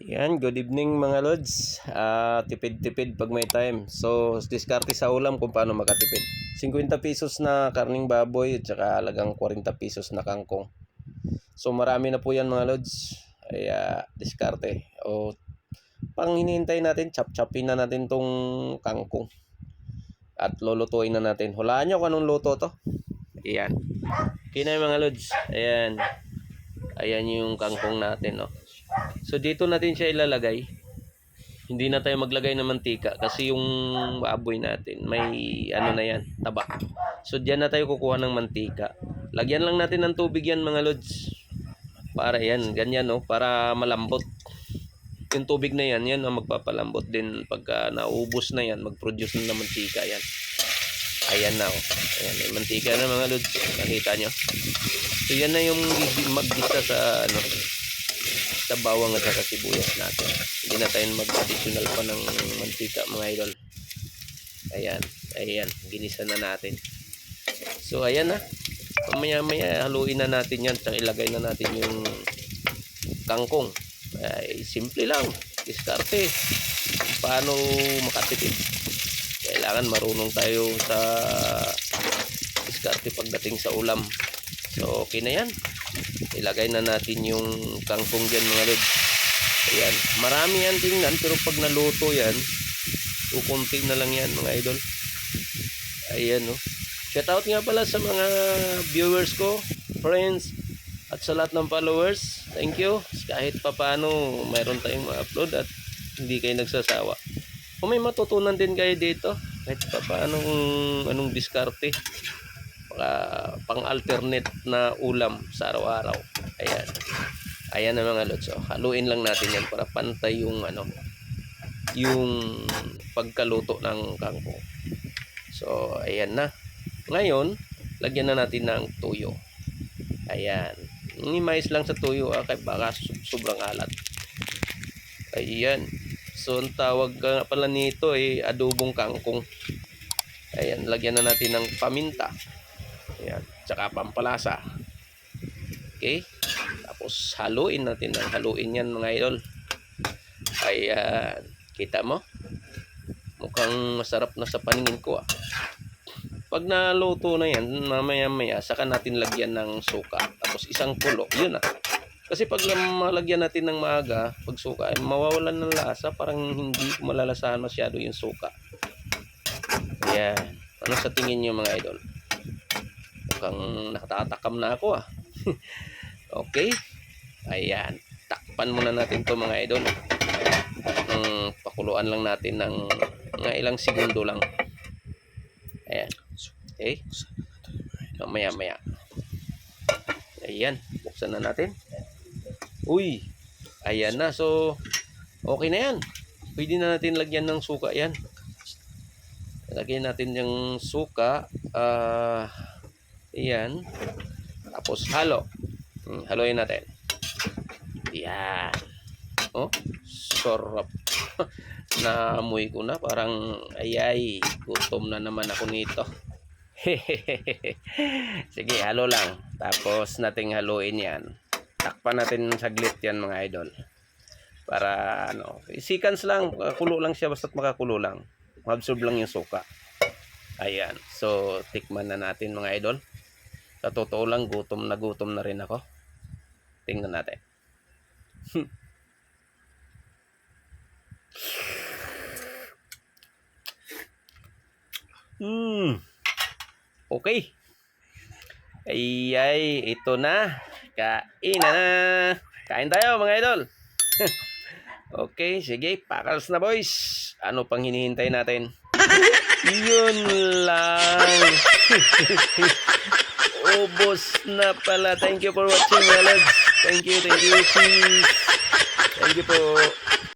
Yan, good evening mga lods. Ah, tipid-tipid pag may time. So, diskarte sa ulam kung paano makatipid. 50 pesos na karning baboy at saka halagang 40 pesos na kangkong. So, marami na po yan mga lods. Kaya, diskarte. O, pang hinihintay natin, chop-chopin na natin tong kangkong. At lulutuin na natin. Hulaan nyo kung anong luto to. Ayan. Okay na mga lods. Ayan. Ayan yung kangkong natin, no. So dito natin siya ilalagay. Hindi na tayo maglagay ng mantika kasi yung baboy natin may ano na yan, taba. So diyan na tayo kukuha ng mantika. Lagyan lang natin ng tubig yan mga lods. Para yan, ganyan no, para malambot. Yung tubig na yan, yan ang magpapalambot din pagka naubos na yan, mag-produce na ng mantika yan. Ayan na oh. Ayan, may mantika na mga lods. Nakita nyo? So yan na yung maggisa sa ano, sa bawang at saka sibuyas natin. Hindi na tayo mag-additional pa ng mantika mga idol. Ayan, ayan, ginisa na natin. So ayan na. Mamaya maya haluin na natin yan. Tsaka ilagay na natin yung kangkong. Ay, simple lang. Diskarte. Paano makatipid. Kailangan marunong tayo sa diskarte pagdating sa ulam. So okay na yan ilagay na natin yung kangkong dyan mga lods. Ayan. Marami yan tingnan pero pag naluto yan kukunti na lang yan mga idol. Ayan no shout out nga pala sa mga viewers ko friends at sa lahat ng followers. Thank you. Kahit pa paano mayroon tayong ma-upload at hindi kayo nagsasawa. Kung may matutunan din kayo dito kahit pa paano anong diskarte uh, pang-alternate na ulam sa araw-araw. Ayan. Ayan na mga lods. So, haluin lang natin yan para pantay yung ano yung pagkaluto ng kangkong. So, ayan na. Ngayon, lagyan na natin ng tuyo. Ayan. Minimize lang sa tuyo ah, kaya baka sobrang alat. Ayan. So, ang tawag pala nito ay adobong kangkong. Ayan, lagyan na natin ng paminta. Ayan. Tsaka pampalasa. Okay. Tapos haluin natin. Ang haluin yan mga idol. Ayan. Kita mo? Mukhang masarap na sa paningin ko ah. Pag naluto na yan, mamaya maya, saka natin lagyan ng suka. Tapos isang kulo. Yun ah. Kasi pag malagyan natin ng maaga, pag suka, eh, mawawalan ng lasa. Parang hindi malalasahan masyado yung suka. Ayan. Ano sa tingin nyo mga idol? Mukhang nakatatakam na ako ah. Okay. Ayan. Takpan muna natin to mga idol. Um, pakuluan lang natin ng mga ilang segundo lang. Ayan. Okay. Maya maya ayan. Buksan na natin. Uy! Ayan na. So okay na yan. Pwede na natin lagyan ng suka. Yan lagyan natin yung suka. Ah uh, Ayan. Tapos halo. Hmm, haluin natin. Yan. Oh, sarap. Naamoy ko na parang ayay, gutom na naman ako nito. Sige, halo lang. Tapos nating haluin yan. Takpan natin saglit yan mga idol. Para ano, seconds lang, kulo lang siya basta't makakulo lang. Absorb lang yung suka. Ayan. So, tikman na natin mga idol. Sa totoo lang, gutom na gutom na rin ako. Tingnan natin. Hmm. Okay. Ay, ay, ito na. Kain na. Kain tayo mga idol. okay, sige. Pakals na boys. Ano pang hinihintay natin? Yun lang. Ubos na pala. Thank you for watching, my. Thank you, thank you. Peace. Thank you po.